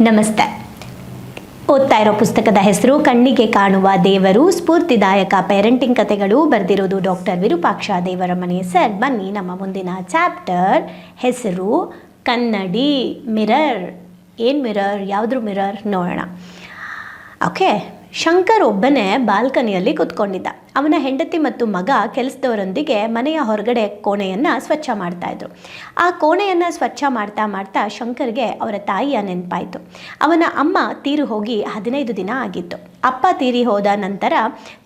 ನಮಸ್ತೆ. ಓದ್ತಾ ಇರೋ ಪುಸ್ತಕದ ಹೆಸರು, ಕಣ್ಣಿಗೆ ಕಾಣುವ ದೇವರು, ಸ್ಫೂರ್ತಿದಾಯಕ ಪೇರೆಂಟಿಂಗ್ ಕಥೆಗಳು ಬರೆದಿರೋದು ಡಾಕ್ಟರ್ ವಿರೂಪಾಕ್ಷ ದೇವರಮನೆ. ಸರ್, ಬನ್ನಿ, ನಮ್ಮ ಮುಂದಿನ ಚಾಪ್ಟರ್ ಹೆಸರು, ಕನ್ನಡಿ ಮಿರರ್. ಏನು ಮಿರರ್? ಯಾವುದ್ರ ಮಿರರ್ ನೋಡೋಣ. ಓಕೆ. ಶಂಕರ್ ಒಬ್ಬನೇ ಬಾಲ್ಕನಿಯಲ್ಲಿ ಕೂತ್ಕೊಂಡಿದ್ದ. ಅವನ ಹೆಂಡತಿ ಮತ್ತು ಮಗ ಕೆಲಸದವರೊಂದಿಗೆ ಮನೆಯ ಹೊರಗಡೆ ಕೋಣೆಯನ್ನು ಸ್ವಚ್ಛ ಮಾಡ್ತಾ ಇದ್ರು. ಆ ಕೋಣೆಯನ್ನು ಸ್ವಚ್ಛ ಮಾಡ್ತಾ ಮಾಡ್ತಾ ಶಂಕರ್ಗೆ ಅವರ ತಾಯಿಯ ನೆನಪಾಯಿತು. ಅವನ ಅಮ್ಮ ತೀರು ಹೋಗಿ ಹದಿನೈದು ದಿನ ಆಗಿತ್ತು. ಅಪ್ಪ ತೀರಿ ಹೋದ ನಂತರ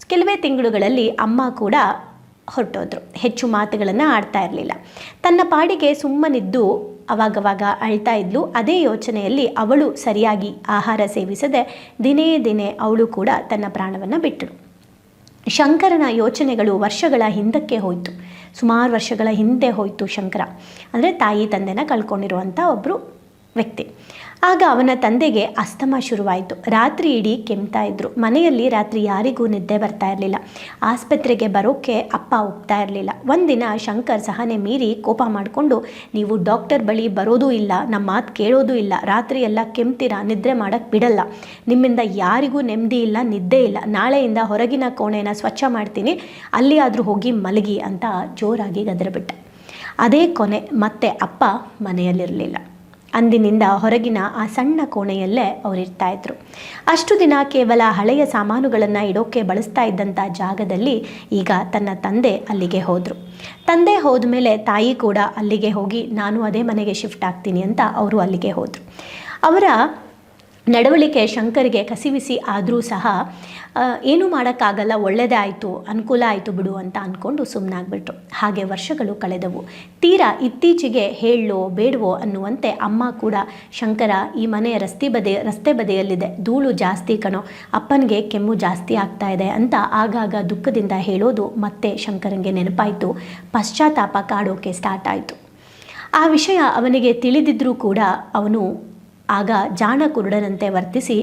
ಕೆಲವೇ ತಿಂಗಳುಗಳಲ್ಲಿ ಅಮ್ಮ ಕೂಡ ಹೊರಟೋದ್ರು. ಹೆಚ್ಚು ಮಾತುಗಳನ್ನು ಆಡ್ತಾ ಇರಲಿಲ್ಲ. ತನ್ನ ಪಾಡಿಗೆ ಸುಮ್ಮನಿದ್ದು ಅವಾಗವಾಗ ಅಳ್ತಾ ಇದ್ಲು. ಅದೇ ಯೋಚನೆಯಲ್ಲಿ ಅವಳು ಸರಿಯಾಗಿ ಆಹಾರ ಸೇವಿಸದೆ ದಿನೇ ದಿನೇ ಅವಳು ಕೂಡ ತನ್ನ ಪ್ರಾಣವನ್ನು ಬಿಟ್ಟಳು. ಶಂಕರನ ಯೋಚನೆಗಳು ವರ್ಷಗಳ ಹಿಂದಕ್ಕೆ ಹೋಯಿತು. ಸುಮಾರು ವರ್ಷಗಳ ಹಿಂದೆ ಹೋಯಿತು ಶಂಕರ. ಅಂದರೆ ತಾಯಿ ತಂದೆನ ಕಳ್ಕೊಂಡಿರುವಂಥ ಒಬ್ಬರು ವ್ಯಕ್ತಿ. ಆಗ ಅವನ ತಂದೆಗೆ ಅಸ್ತಮ ಶುರುವಾಯಿತು. ರಾತ್ರಿ ಇಡೀ ಕೆಮ್ತಾ ಇದ್ರು. ಮನೆಯಲ್ಲಿ ರಾತ್ರಿ ಯಾರಿಗೂ ನಿದ್ದೆ ಬರ್ತಾ ಇರಲಿಲ್ಲ. ಆಸ್ಪತ್ರೆಗೆ ಬರೋಕ್ಕೆ ಅಪ್ಪ ಒಪ್ತಾ ಇರಲಿಲ್ಲ. ಒಂದಿನ ಶಂಕರ್ ಸಹನೆ ಮೀರಿ ಕೋಪ ಮಾಡಿಕೊಂಡು, ನೀವು ಡಾಕ್ಟರ್ ಬಳಿ ಬರೋದೂ ಇಲ್ಲ ನಮ್ಮ ಮಾತು ಕೇಳೋದೂ ಇಲ್ಲ, ರಾತ್ರಿ ಎಲ್ಲ ಕೆಮ್ತೀರಾ, ನಿದ್ರೆ ಮಾಡೋಕ್ಕೆ ಬಿಡಲ್ಲ. ನಿಮ್ಮಿಂದ ಯಾರಿಗೂ ನೆಮ್ಮದಿ ಇಲ್ಲ, ನಿದ್ದೆ ಇಲ್ಲ. ನಾಳೆಯಿಂದ ಹೊರಗಿನ ಕೋಣೆನ ಸ್ವಚ್ಛ ಮಾಡ್ತೀನಿ. ಅಲ್ಲಿ ಆದರೂ ಹೋಗಿ ಮಲಗಿ ಅಂತ ಜೋರಾಗಿ ಗದರಬಿಟ್ಟೆ. ಅದೇ ಕೊನೆ. ಮತ್ತೆ ಅಪ್ಪ ಮನೆಯಲ್ಲಿರಲಿಲ್ಲ. ಅಂದಿನಿಂದ ಹೊರಗಿನ ಆ ಸಣ್ಣ ಕೋಣೆಯಲ್ಲೇ ಅವರಿರ್ತಾ ಇದ್ರು. ಅಷ್ಟು ದಿನ ಕೇವಲ ಹಳೆಯ ಸಾಮಾನುಗಳನ್ನು ಇಡೋಕೆ ಬಳಸ್ತಾ ಇದ್ದಂಥ ಜಾಗದಲ್ಲಿ ಈಗ ತನ್ನ ತಂದೆ ಅಲ್ಲಿಗೆ ಹೋದರು. ತಂದೆ ಹೋದ ಮೇಲೆ ತಾಯಿ ಕೂಡ ಅಲ್ಲಿಗೆ ಹೋಗಿ, ನಾನು ಅದೇ ಮನೆಗೆ ಶಿಫ್ಟ್ ಆಗ್ತೀನಿ ಅಂತ ಅವರು ಅಲ್ಲಿಗೆ ಹೋದರು. ಅವರ ನಡವಳಿಕೆ ಶಂಕರಿಗೆ ಕಸಿವಿಸಿ ಆದರೂ ಸಹ ಏನು ಮಾಡೋಕ್ಕಾಗಲ್ಲ ಒಳ್ಳೆಯದೇ ಆಯಿತು ಅನುಕೂಲ ಆಯಿತು ಬಿಡು ಅಂತ ಅಂದ್ಕೊಂಡು ಸುಮ್ಮನಾಗ್ಬಿಟ್ರು ಹಾಗೆ ವರ್ಷಗಳು ಕಳೆದವು. ತೀರಾ ಇತ್ತೀಚೆಗೆ ಹೇಳೋ ಬೇಡವೋ ಅನ್ನುವಂತೆ ಅಮ್ಮ ಕೂಡ, ಶಂಕರ ಈ ಮನೆ ರಸ್ತೆ ಬದಿ, ರಸ್ತೆ ಬದಿಯಲ್ಲಿದೆ. ಧೂಳು ಜಾಸ್ತಿ ಕಣೋ, ಅಪ್ಪನಿಗೆ ಕೆಮ್ಮು ಜಾಸ್ತಿ ಆಗ್ತಾ ಇದೆ ಅಂತ ಆಗಾಗ ದುಃಖದಿಂದ ಹೇಳೋದು ಮತ್ತೆ ಶಂಕರಂಗೆ ನೆನಪಾಯಿತು. ಪಶ್ಚಾತ್ತಾಪ ಕಾಡೋಕೆ ಸ್ಟಾರ್ಟ್ ಆಯಿತು. ಆ ವಿಷಯ ಅವನಿಗೆ ತಿಳಿದಿದ್ದರೂ ಕೂಡ ಅವನು ಆಗ ಜಾಣ ಕುರುಡನಂತೆ ವರ್ತಿಸಿ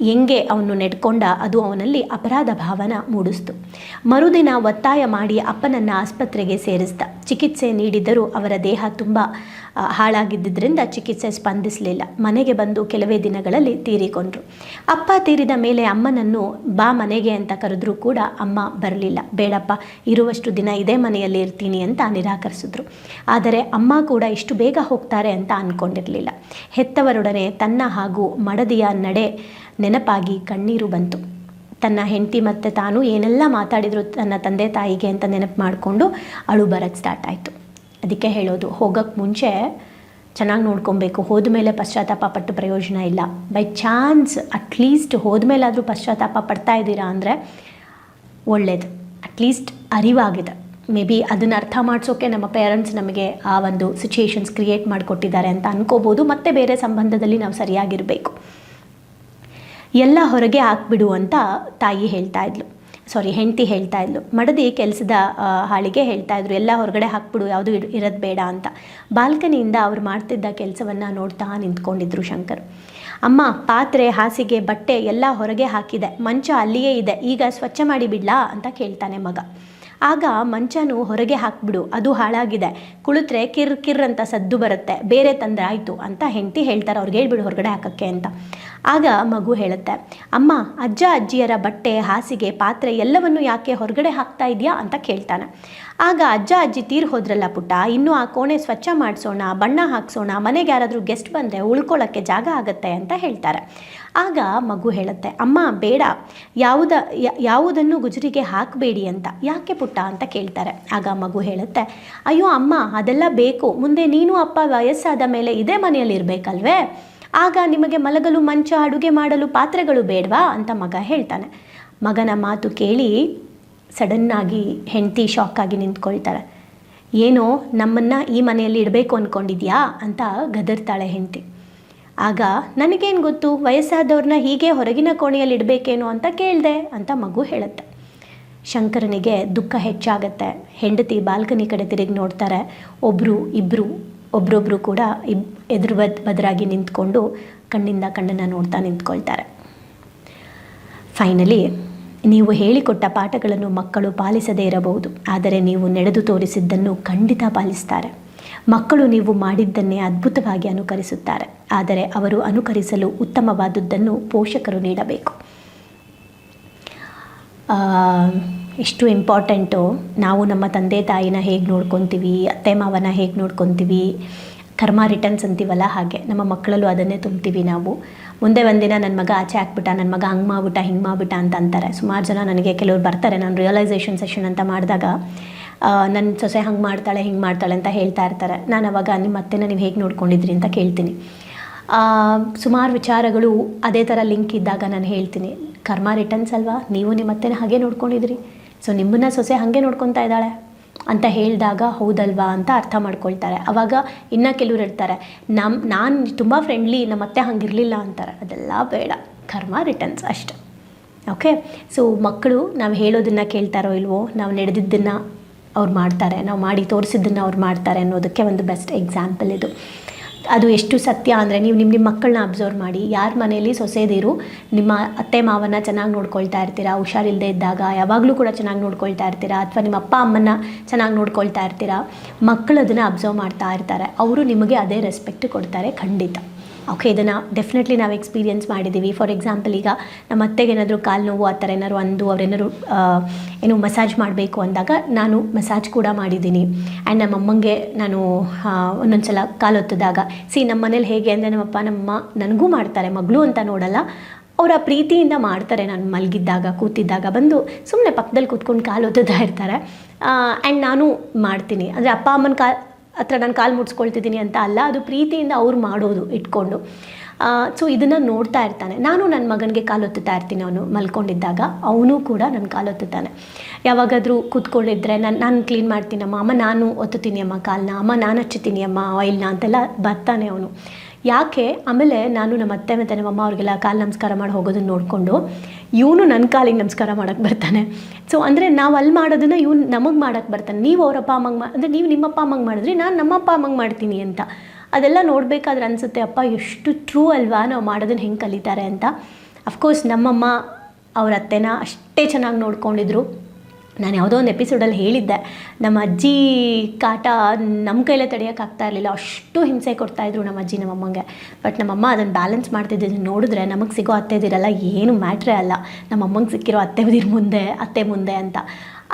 ಹೆಂಗೆ ಅವನು ನೆಡ್ಕೊಂಡ ಅದು ಅವನಲ್ಲಿ ಅಪರಾಧ ಭಾವನ ಮೂಡಿಸ್ತು. ಮರುದಿನ ಒತ್ತಾಯ ಮಾಡಿ ಅಪ್ಪನನ್ನು ಆಸ್ಪತ್ರೆಗೆ ಸೇರಿಸ್ದ. ಚಿಕಿತ್ಸೆ ನೀಡಿದರೂ ಅವರ ದೇಹ ತುಂಬ ಹಾಳಾಗಿದ್ದರಿಂದ ಚಿಕಿತ್ಸೆ ಸ್ಪಂದಿಸಲಿಲ್ಲ. ಮನೆಗೆ ಬಂದು ಕೆಲವೇ ದಿನಗಳಲ್ಲಿ ತೀರಿಕೊಂಡ್ರು. ಅಪ್ಪ ತೀರಿದ ಮೇಲೆ ಅಮ್ಮನನ್ನು ಬಾ ಮನೆಗೆ ಅಂತ ಕರೆದ್ರೂ ಕೂಡ ಅಮ್ಮ ಬರಲಿಲ್ಲ. ಬೇಡಪ್ಪ, ಇರುವಷ್ಟು ದಿನ ಇದೇ ಮನೆಯಲ್ಲಿ ಇರ್ತೀನಿ ಅಂತ ನಿರಾಕರಿಸಿದ್ರು. ಆದರೆ ಅಮ್ಮ ಕೂಡ ಇಷ್ಟು ಬೇಗ ಹೋಗ್ತಾರೆ ಅಂತ ಅಂದ್ಕೊಂಡಿರಲಿಲ್ಲ ಹೆತ್ತವರೊಡನೆ ತನ್ನ ಹಾಗೂ ಮಡದಿಯ ನಡೆ ನೆನಪಾಗಿ ಕಣ್ಣೀರು ಬಂತು. ತನ್ನ ಹೆಂಡತಿ ಮತ್ತು ತಾನು ಏನೆಲ್ಲ ಮಾತಾಡಿದ್ರು ತನ್ನ ತಂದೆ ತಾಯಿಗೆ ಅಂತ ನೆನಪು ಮಾಡಿಕೊಂಡು ಅಳು ಬರೋಕ್ಕೆ ಸ್ಟಾರ್ಟ್ ಆಯಿತು. ಅದಕ್ಕೆ ಹೇಳೋದು ಹೋಗೋಕ್ಕೆ ಮುಂಚೆ ಚೆನ್ನಾಗಿ ನೋಡ್ಕೊಬೇಕು. ಹೋದ ಮೇಲೆ ಪಶ್ಚಾತ್ತಾಪ ಪಟ್ಟು ಪ್ರಯೋಜನ ಇಲ್ಲ. ಬೈ ಚಾನ್ಸ್ ಅಟ್ಲೀಸ್ಟ್ ಹೋದ ಮೇಲಾದರೂ ಪಶ್ಚಾತ್ತಾಪ ಪಡ್ತಾ ಇದ್ದೀರಾ ಅಂದರೆ ಒಳ್ಳೇದು. ಅಟ್ಲೀಸ್ಟ್ ಅರಿವಾಗಿದೆ. ಮೇ ಬಿ ಅದನ್ನು ಅರ್ಥ ಮಾಡಿಸೋಕೆ ನಮ್ಮ ಪೇರೆಂಟ್ಸ್ ನಮಗೆ ಆ ಒಂದು ಸಿಚುಯೇಷನ್ಸ್ ಕ್ರಿಯೇಟ್ ಮಾಡಿಕೊಟ್ಟಿದ್ದಾರೆ ಅಂತ ಅನ್ಕೋಬೋದು. ಮತ್ತೆ ಬೇರೆ ಸಂಬಂಧದಲ್ಲಿ ನಾವು ಸರಿಯಾಗಿರಬೇಕು. ಎಲ್ಲ ಹೊರಗೆ ಹಾಕ್ಬಿಡು ಅಂತ ತಾಯಿ ಹೇಳ್ತಾ ಇದ್ಲು. ಸಾರಿ ಹೆಂಡತಿ ಹೇಳ್ತಾ ಇದ್ಲು. ಮಡದಿ ಕೆಲಸದ ಹಾಳಿಗೆ ಹೇಳ್ತಾ ಇದ್ರು. ಎಲ್ಲ ಹೊರಗಡೆ ಹಾಕ್ಬಿಡು, ಯಾವುದು ಇರೋದು ಬೇಡ ಅಂತ. ಬಾಲ್ಕನಿಯಿಂದ ಅವ್ರು ಮಾಡ್ತಿದ್ದ ಕೆಲಸವನ್ನು ನೋಡ್ತಾ ನಿಂತ್ಕೊಂಡಿದ್ರು ಶಂಕರ್. ಅಮ್ಮ, ಪಾತ್ರೆ, ಹಾಸಿಗೆ, ಬಟ್ಟೆ ಎಲ್ಲ ಹೊರಗೆ ಹಾಕಿದೆ. ಮಂಚ ಅಲ್ಲಿಯೇ ಇದೆ. ಈಗ ಸ್ವಚ್ಛ ಮಾಡಿ ಬಿಡ್ಲಾ ಅಂತ ಕೇಳ್ತಾನೆ ಮಗ. ಆಗ ಮಂಚನು ಹೊರಗೆ ಹಾಕ್ಬಿಡು. ಅದು ಹಾಳಾಗಿದೆ. ಕುಳಿತ್ರೆ ಕಿರ್ ಕಿರ್ ಅಂತ ಸದ್ದು ಬರುತ್ತೆ. ಬೇರೆ ತಂದ್ರೆ ಆಯಿತು ಅಂತ ಹೆಂಡತಿ ಹೇಳ್ತಾರೆ. ಅವ್ರಿಗೆ ಹೇಳ್ಬಿಡು ಹೊರಗಡೆ ಹಾಕಕ್ಕೆ ಅಂತ. ಆಗ ಮಗು ಹೇಳುತ್ತೆ, ಅಮ್ಮ, ಅಜ್ಜ ಅಜ್ಜಿಯರ ಬಟ್ಟೆ, ಹಾಸಿಗೆ, ಪಾತ್ರೆ ಎಲ್ಲವನ್ನು ಯಾಕೆ ಹೊರಗಡೆ ಹಾಕ್ತಾ ಇದೆಯಾ? ಅಂತ ಕೇಳ್ತಾನೆ. ಆಗ ಅಜ್ಜ ಅಜ್ಜಿ ತೀರ್ ಹೋದ್ರಲ್ಲ ಪುಟ್ಟ, ಇನ್ನೂ ಆ ಕೋಣೆ ಸ್ವಚ್ಛ ಮಾಡಿಸೋಣ, ಬಣ್ಣ ಹಾಕ್ಸೋಣ, ಮನೆಗೆ ಯಾರಾದರೂ ಗೆಸ್ಟ್ ಬಂದರೆ ಉಳ್ಕೊಳ್ಳೋಕ್ಕೆ ಜಾಗ ಆಗುತ್ತೆ ಅಂತ ಹೇಳ್ತಾರೆ. ಆಗ ಮಗು ಹೇಳುತ್ತೆ, ಅಮ್ಮ, ಬೇಡ, ಯಾವುದ ಯಾವುದನ್ನು ಗುಜರಿಗೆ ಹಾಕಬೇಡಿ ಅಂತ, ಯಾಕೆ ಪುಟ್ಟ? ಅಂತ ಕೇಳ್ತಾರೆ. ಆಗ ಮಗು ಹೇಳುತ್ತೆ, ಅಯ್ಯೋ ಅಮ್ಮ, ಅದೆಲ್ಲ ಬೇಕು, ಮುಂದೆ ನೀನು ಅಪ್ಪ ವಯಸ್ಸಾದ ಮೇಲೆ ಇದೇ ಮನೆಯಲ್ಲಿ ಇರಬೇಕಲ್ವೇ ಆಗ ನಿಮಗೆ ಮಲಗಲು ಮಂಚ, ಅಡುಗೆ ಮಾಡಲು ಪಾತ್ರೆಗಳು ಬೇಡವಾ ಅಂತ ಮಗ ಹೇಳ್ತಾನೆ. ಮಗನ ಮಾತು ಕೇಳಿ ಸಡನ್ನಾಗಿ ಹೆಂಡತಿ ಶಾಕಾಗಿ ನಿಂತ್ಕೊಳ್ತಾರೆ. ಏನೋ ನಮ್ಮನ್ನು ಈ ಮನೆಯಲ್ಲಿ ಇಡಬೇಕು ಅಂದ್ಕೊಂಡಿದ್ಯಾ ಅಂತ ಗದರ್ತಾಳೆ ಹೆಂಡತಿ. ಆಗ ನನಗೇನು ಗೊತ್ತು ವಯಸ್ಸಾದವ್ರನ್ನ ಹೀಗೆ ಹೊರಗಿನ ಕೋಣೆಯಲ್ಲಿ ಇಡಬೇಕೇನೋ ಅಂತ ಕೇಳಿದೆ ಅಂತ ಮಗು ಹೇಳುತ್ತೆ. ಶಂಕರನಿಗೆ ದುಃಖ ಹೆಚ್ಚಾಗತ್ತೆ. ಹೆಂಡತಿ ಬಾಲ್ಕನಿ ಕಡೆ ತಿರುಗಿ ನೋಡ್ತಾರೆ. ಒಬ್ಬರು ಇಬ್ಬರು ಒಬ್ರೊಬ್ರು ಕೂಡ ಇಬ್ ಎದುರು ಬದ್ ಬದರಾಗಿ ನಿಂತ್ಕೊಂಡು ಕಣ್ಣಿಂದ ಕಣ್ಣನ್ನು ನೋಡ್ತಾ ನಿಂತ್ಕೊಳ್ತಾರೆ. ಫೈನಲಿ ನೀವು ಹೇಳಿಕೊಟ್ಟ ಪಾಠಗಳನ್ನು ಮಕ್ಕಳು ಪಾಲಿಸದೇ ಇರಬಹುದು. ಆದರೆ ನೀವು ನಡೆದು ತೋರಿಸಿದ್ದನ್ನು ಖಂಡಿತ ಪಾಲಿಸ್ತಾರೆ. ಮಕ್ಕಳು ನೀವು ಮಾಡಿದ್ದನ್ನೇ ಅದ್ಭುತವಾಗಿ ಅನುಕರಿಸುತ್ತಾರೆ. ಆದರೆ ಅವರು ಅನುಕರಿಸಲು ಉತ್ತಮವಾದದ್ದನ್ನು ಪೋಷಕರು ನೀಡಬೇಕು. ಎಷ್ಟು ಇಂಪಾರ್ಟೆಂಟು. ನಾವು ನಮ್ಮ ತಂದೆ ತಾಯಿನ ಹೇಗೆ ನೋಡ್ಕೊತೀವಿ, ಅತ್ತೆ ಮಾವನ ಹೇಗೆ ನೋಡ್ಕೊತೀವಿ, ಕರ್ಮ ರಿಟರ್ನ್ಸ್ ಅಂತೀವಲ್ಲ ಹಾಗೆ, ನಮ್ಮ ಮಕ್ಕಳಲ್ಲೂ ಅದನ್ನೇ ತುಂಬ್ತೀವಿ ನಾವು. ಮುಂದೆ ಒಂದಿನ ನನ್ನ ಮಗ ಆಚೆ ಹಾಕ್ಬಿಟ್ಟ ನನ್ನ ಮಗ ಹಂಗೆ ಮಾಡ್ಬಿಟ್ಟ, ಹಿಂಗೆ ಮಾಡ್ಬಿಟ್ಟ ಅಂತ ಅಂತಾರೆ. ಸುಮಾರು ಜನ ನನಗೆ ಕೆಲವ್ರು ಬರ್ತಾರೆ, ನಾನು ರಿಯಲೈಸೇಷನ್ ಸೆಷನ್ ಅಂತ ಮಾಡಿದಾಗ ನನ್ನ ಸೊಸೆ ಹಂಗೆ ಮಾಡ್ತಾಳೆ, ಹಿಂಗೆ ಮಾಡ್ತಾಳೆ ಅಂತ ಹೇಳ್ತಾ ಇರ್ತಾರೆ. ನಾನು ಅವಾಗ ನಿಮ್ಮ ಅತ್ತೆನ ನೀವು ಹೇಗೆ ನೋಡ್ಕೊಂಡಿದ್ರಿ ಅಂತ ಕೇಳ್ತೀನಿ. ಸುಮಾರು ವಿಚಾರಗಳು ಅದೇ ಥರ ಲಿಂಕ್ ಇದ್ದಾಗ ನಾನು ಹೇಳ್ತೀನಿ. ಕರ್ಮ ರಿಟರ್ನ್ಸ್ ಅಲ್ವಾ? ನೀವು ನಿಮ್ಮ ಅತ್ತೆನ ಹಾಗೆ ನೋಡ್ಕೊಂಡಿದ್ರಿ. ಸೊ ನಿಮ್ಮನ್ನ ಸೊಸೆ ಹಾಗೆ ನೋಡ್ಕೊತಾ ಇದ್ದಾಳೆ ಅಂತ ಹೇಳಿದಾಗ ಹೌದಲ್ವಾ ಅಂತ ಅರ್ಥ ಮಾಡ್ಕೊಳ್ತಾರೆ. ಅವಾಗ ಇನ್ನು ಕೆಲವ್ರು ಇರ್ತಾರೆ ನಮ್ಮ ನಾನು ತುಂಬ ಫ್ರೆಂಡ್ಲಿ ನಮ್ಮ ಅತ್ತೆ ಹಂಗಿರಲಿಲ್ಲ ಅಂತಾರೆ. ಅದೆಲ್ಲ ಬೇಡ. ಕರ್ಮ ರಿಟರ್ನ್ಸ್ ಅಷ್ಟೆ. ಓಕೆ ಸೊ ಮಕ್ಕಳು ನಾವು ಹೇಳೋದನ್ನು ಕೇಳ್ತಾರೋ ಇಲ್ವೋ, ನಾವು ನಡೆದಿದ್ದನ್ನು ಅವ್ರು ಮಾಡ್ತಾರೆ, ನಾವು ಮಾಡಿ ತೋರಿಸಿದ್ದನ್ನು ಅವ್ರು ಮಾಡ್ತಾರೆ ಅನ್ನೋದಕ್ಕೆ ಒಂದು ಬೆಸ್ಟ್ ಎಕ್ಸಾಂಪಲ್ ಇದು. ಅದು ಎಷ್ಟು ಸತ್ಯ ಅಂದರೆ ನೀವು ನಿಮ್ಮ ನಿಮ್ಮ ಮಕ್ಕಳನ್ನ ಅಬ್ಸರ್ವ್ ಮಾಡಿ, ಯಾರ ಮನೆಯಲ್ಲಿ ಸೊಸೆದಿರು, ನಿಮ್ಮ ಅತ್ತೆ ಮಾವನ ಚೆನ್ನಾಗಿ ನೋಡ್ಕೊಳ್ತಾ ಇರ್ತೀರಾ? ಹುಷಾರಿಲ್ಲದೆ ಇದ್ದಾಗ ಯಾವಾಗಲೂ ಕೂಡ ಚೆನ್ನಾಗಿ ನೋಡ್ಕೊಳ್ತಾ ಇರ್ತೀರಾ? ಅಥವಾ ನಿಮ್ಮ ಅಪ್ಪ ಅಮ್ಮನ ಚೆನ್ನಾಗಿ ನೋಡ್ಕೊಳ್ತಾ ಇರ್ತೀರಾ? ಮಕ್ಕಳು ಅದನ್ನು ಅಬ್ಸರ್ವ್ ಮಾಡ್ತಾ ಇರ್ತಾರೆ. ಅವರು ನಿಮಗೆ ಅದೇ ರೆಸ್ಪೆಕ್ಟ್ ಕೊಡ್ತಾರೆ ಖಂಡಿತ. ಓಕೆ ಇದನ್ನು ಡೆಫಿನೆಟ್ಲಿ ನಾವು ಎಕ್ಸ್ಪೀರಿಯನ್ಸ್ ಮಾಡಿದ್ದೀವಿ ಫಾರ್ ಎಕ್ಸಾಂಪಲ್ ಈಗ ನಮ್ಮ ಅತ್ತೆಗೆ ಏನಾದರೂ ಕಾಲು ನೋವು, ಆ ಥರ ಏನಾದ್ರು ಅಂದು ಅವ್ರೇನಾದ್ರು ಏನು ಮಸಾಜ್ ಮಾಡಬೇಕು ಅಂದಾಗ ನಾನು ಮಸಾಜ್ ಕೂಡ ಮಾಡಿದ್ದೀನಿ. ಆ್ಯಂಡ್ ನಮ್ಮ ಅಮ್ಮಂಗೆ ನಾನು ಒಂದೊಂದು ಸಲ ಕಾಲು ಹೊತ್ತಿದಾಗ ಸಿ ನಮ್ಮ ಮನೇಲಿ ಹೇಗೆ ಅಂದರೆ ನಮ್ಮಪ್ಪ ನಮ್ಮಮ್ಮ ನನಗೂ ಮಾಡ್ತಾರೆ, ಮಗಳು ಅಂತ ನೋಡಲ್ಲ. ಅವರ ಪ್ರೀತಿಯಿಂದ ಮಾಡ್ತಾರೆ ನಾನು ಮಲಗಿದ್ದಾಗ, ಕೂತಿದ್ದಾಗ ಬಂದು ಸುಮ್ಮನೆ ಪಕ್ಕದಲ್ಲಿ ಕೂತ್ಕೊಂಡು ಕಾಲು ಒತ್ತುತ್ತಾ ಇರ್ತಾರೆ. ಆ್ಯಂಡ್ ನಾನು ಮಾಡ್ತೀನಿ. ಅಂದರೆ ಅಪ್ಪ ಅಮ್ಮನ ಕಾ ಹತ್ರ ನಾನು ಕಾಲು ಮುಡ್ಸ್ಕೊಳ್ತಿದ್ದೀನಿ ಅಂತ ಅಲ್ಲ, ಅದು ಪ್ರೀತಿಯಿಂದ ಅವ್ರು ಮಾಡೋದು ಇಟ್ಕೊಂಡು. ಸೊ ಇದನ್ನು ನೋಡ್ತಾ ಇರ್ತಾನೆ. ನಾನು ನನ್ನ ಮಗನಿಗೆ ಕಾಲು ಹೊತ್ತುತ್ತಾ ಇರ್ತೀನಿ ಅವನು ಮಲ್ಕೊಂಡಿದ್ದಾಗ, ಅವನು ಕೂಡ ನನ್ನ ಕಾಲು ಒತ್ತುತ್ತಾನೆ. ಯಾವಾಗಾದರೂ ಕೂತ್ಕೊಂಡಿದ್ರೆ ನಾನು ನಾನು ಕ್ಲೀನ್ ಮಾಡ್ತೀನಮ್ಮ, ಅಮ್ಮ ನಾನು ಒತ್ತುತ್ತೀನಿ ಅಮ್ಮ ಕಾಲನ್ನ ಅಮ್ಮ ನಾನು ಹಚ್ಚುತ್ತೀನಿ ಅಮ್ಮ ಆಯಿಲ್ನ ಅಂತೆಲ್ಲ ಬರ್ತಾನೆ ಅವನು. ಯಾಕೆ? ಆಮೇಲೆ ನಾನು ನಮ್ಮ ಅತ್ತೆ ಮತ್ತು ನಮ್ಮ ಅಮ್ಮ ಅವ್ರಿಗೆಲ್ಲ ಕಾಲು ನಮಸ್ಕಾರ ಮಾಡಿ ಹೋಗೋದನ್ನು ನೋಡಿಕೊಂಡು ಇವನು ನನ್ನ ಕಾಲಿಗೆ ನಮಸ್ಕಾರ ಮಾಡೋಕ್ಕೆ ಬರ್ತಾನೆ. ಸೊ ಅಂದರೆ ನಾವು ಅಲ್ಲಿ ಮಾಡೋದನ್ನು ಇವ್ನು ನಮಗೆ ಮಾಡೋಕ್ಕೆ ಬರ್ತಾನೆ. ನೀವು ಅವರಪ್ಪ ಅಮ್ಮಂಗೆ ಮಾ, ಅಂದರೆ ನೀವು ನಿಮ್ಮಪ್ಪ ಅಮ್ಮಂಗೆ ಮಾಡಿದ್ರಿ ನಾನು ನಮ್ಮಪ್ಪ ಅಮ್ಮಂಗೆ ಮಾಡ್ತೀನಿ ಅಂತ. ಅದೆಲ್ಲ ನೋಡಬೇಕಾದ್ರೆ ಅನಿಸುತ್ತೆ, ಅಪ್ಪ, ಎಷ್ಟು ಟ್ರೂ ಅಲ್ವಾ ನಾವು ಮಾಡೋದನ್ನು ಹೆಂಗೆ ಕಲಿತಾರೆ? ಅಂತ. ಅಫ್ಕೋರ್ಸ್ ನಮ್ಮಮ್ಮ ಅವ್ರ ಅತ್ತೆನ ಅಷ್ಟೇ ಚೆನ್ನಾಗಿ ನೋಡ್ಕೊಂಡಿದ್ರು. ನಾನು ಯಾವುದೋ ಒಂದು ಎಪಿಸೋಡಲ್ಲಿ ಹೇಳಿದ್ದೆ, ನಮ್ಮ ಅಜ್ಜಿ ಕಾಟ ನಮ್ಮ ಕೈಲೇ ತಡೆಯೋಕ್ಕಾಗ್ತಾ ಇರಲಿಲ್ಲ. ಅಷ್ಟು ಹಿಂಸೆ ಕೊಡ್ತಾಯಿದ್ರು ನಮ್ಮ ಅಜ್ಜಿ ನಮ್ಮಮ್ಮಂಗೆ ಬಟ್ ನಮ್ಮಮ್ಮ ಅದನ್ನು ಬ್ಯಾಲೆನ್ಸ್ ಮಾಡ್ತಿದ್ದಿದ್ದು ನೋಡಿದ್ರೆ ನಮಗೆ ಸಿಗೋ ಅತ್ತೆದಿರಲ್ಲ ಏನು ಮ್ಯಾಟ್ರೇ ಅಲ್ಲ. ನಮ್ಮಮ್ಮಂಗೆ ಸಿಕ್ಕಿರೋ ಅತ್ತೆದಿರ ಮುಂದೆ, ಅತ್ತೆ ಮುಂದೆ ಅಂತ.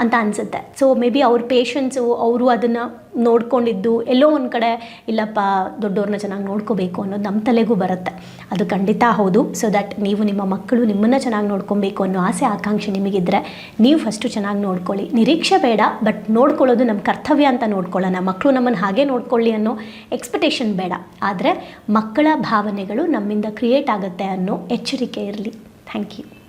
ಅಂತ ಅನಿಸುತ್ತೆ. ಸೊ ಮೇ ಬಿ ಅವ್ರ ಪೇಷನ್ಸು ಅವರು ಅದನ್ನು ನೋಡ್ಕೊಂಡಿದ್ದು ಎಲ್ಲೋ ಒಂದು ಕಡೆ, ಇಲ್ಲಪ್ಪ ದೊಡ್ಡವ್ರನ್ನ ಚೆನ್ನಾಗಿ ನೋಡ್ಕೋಬೇಕು ಅನ್ನೋದು ನಮ್ಮ ತಲೆಗೂ ಬರುತ್ತೆ. ಅದು ಖಂಡಿತ ಹೌದು. ಸೊ ದಟ್ ನೀವು ನಿಮ್ಮ ಮಕ್ಕಳು ನಿಮ್ಮನ್ನು ಚೆನ್ನಾಗಿ ನೋಡ್ಕೊಬೇಕು ಅನ್ನೋ ಆಸೆ, ಆಕಾಂಕ್ಷೆ ನಿಮಗಿದ್ರೆ ನೀವು ಫಸ್ಟು ಚೆನ್ನಾಗಿ ನೋಡ್ಕೊಳ್ಳಿ. ನಿರೀಕ್ಷೆ ಬೇಡ ಬಟ್ ನೋಡ್ಕೊಳ್ಳೋದು ನಮ್ಮ ಕರ್ತವ್ಯ ಅಂತ ನೋಡ್ಕೊಳ್ಳೋಣ. ಮಕ್ಕಳು ನಮ್ಮನ್ನು ಹಾಗೆ ನೋಡ್ಕೊಳ್ಳಿ ಅನ್ನೋ ಎಕ್ಸ್ಪೆಕ್ಟೇಷನ್ ಬೇಡ. ಆದರೆ ಮಕ್ಕಳ ಭಾವನೆಗಳು ನಮ್ಮಿಂದ ಕ್ರಿಯೇಟ್ ಆಗುತ್ತೆ ಅನ್ನೋ ಎಚ್ಚರಿಕೆ ಇರಲಿ. Thank you